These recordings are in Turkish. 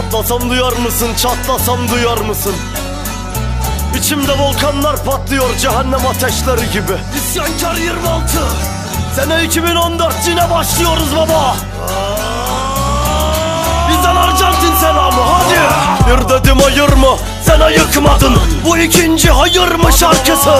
Patlasam duyar mısın çatlasam duyar mısın? İçimde volkanlar patlıyor cehennem ateşleri gibi. İsyankar 26 Sene 2014 yine başlıyoruz baba. Bizden Arjantin selamı hadi. Bir dedim ayırma sen ayıkmadın. Bu ikinci hayır mı şarkısı?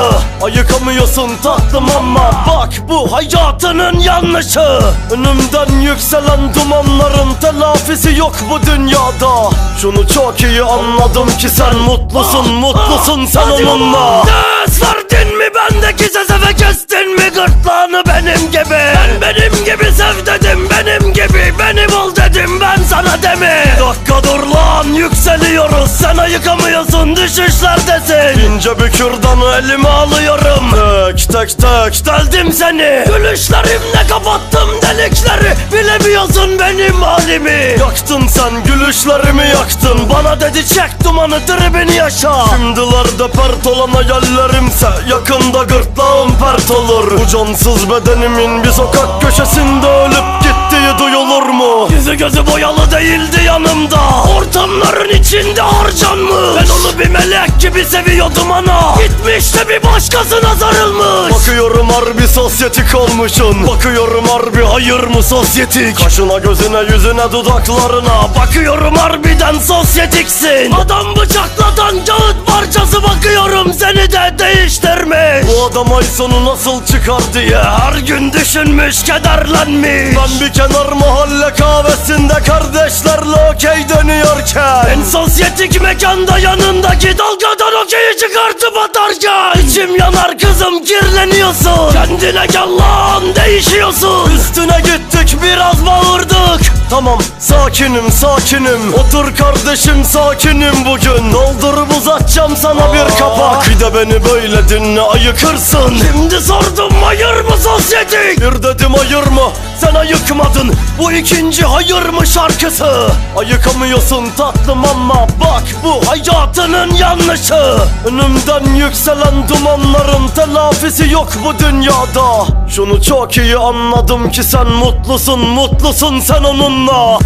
Ayıkamıyorsun tatlım ama Bak bu hayatının yanlışı. Önümden yükselen dumanların telafisi yok bu dünyada. Şunu çok iyi anladım ki sen mutlusun mutlusun sen onunla. Ders verdin mi bendeki sese ve kestin mi gırtlağını benim gibi? Ben benim gibi sev dedim benim gibi. Benim ol dedim ben sana demi dakika dur lan yükseliyoruz sen ayıkamıyorsun düşüşlerdesin İnce bir kürdanı elime alıyorum. Tek tek tek. Deldim seni. Gülüşlerimle kapattım delikleri. Bilemiyorsun benim halimi Yaktın sen gülüşlerimi yaktın. Bana dedi çek dumanı tribini yaşa. Şimdilerde pert olan hayallerimse Yakında gırtlağım pert olur. Bu cansız bedenimin bir sokak köşesinde ölüp gittiği duyulur mu? Yüzü gözü boyalı değildi yanımda. Ortamların içinde harcanmış. Ben onu bir melek gibi seviyordum ana. Gitmiş de bir başkasına sarılmış Bakıyorum harbi sosyetik olmuşsun. Bakıyorum harbi hayır mı sosyetik? Kaşına gözüne yüzüne dudaklarına Bakıyorum harbiden sosyetiksin. Adam bıçaklatan kağıt parçası bakıyorum. Seni de değiştirmiş Adam ay sonu nasıl çıkar diye her gün düşünmüş kederlenmiş. Ben bir kenar mahalle kahvesinde kardeşlerle okey dönüyorken En sosyetik mekanda yanındaki dalgadan okeyi çıkartıp atarken İçim yanar kızım kirleniyorsun. Kendine gel lan değişiyorsun. Üstüne gittik biraz bağırdık. Tamam sakinim sakinim. Otur kardeşim sakinim bugün. Doldurup uzatacağım sana bir kapak. Bir de beni böyle dinle ayıkırsın Şimdi sordum hayır mı sosyetik Bir dedim hayır mı? Sen ayıkmadın. Bu ikinci hayır mı? şarkısı. Ayıkamıyorsun tatlım ama Bak bu hayatının yanlışı. Önümden yükselen dumanların telafisi yok bu dünyada. Şunu çok iyi anladım ki sen mutlusun mutlusun sen onunla.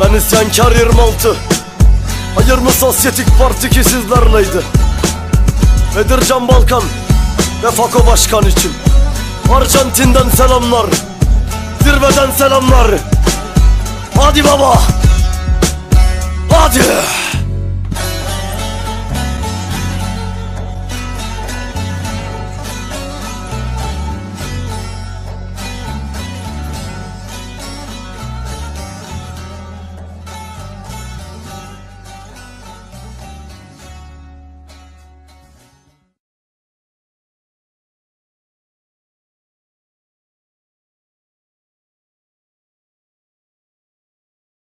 Ben isyankar 26 Hayır mı sosyetik parti ki sizlerleydi Bedircan Balkan ve Fako Başkan için. Arjantin'den selamlar Zirveden selamlar. Hadi baba. Hadi.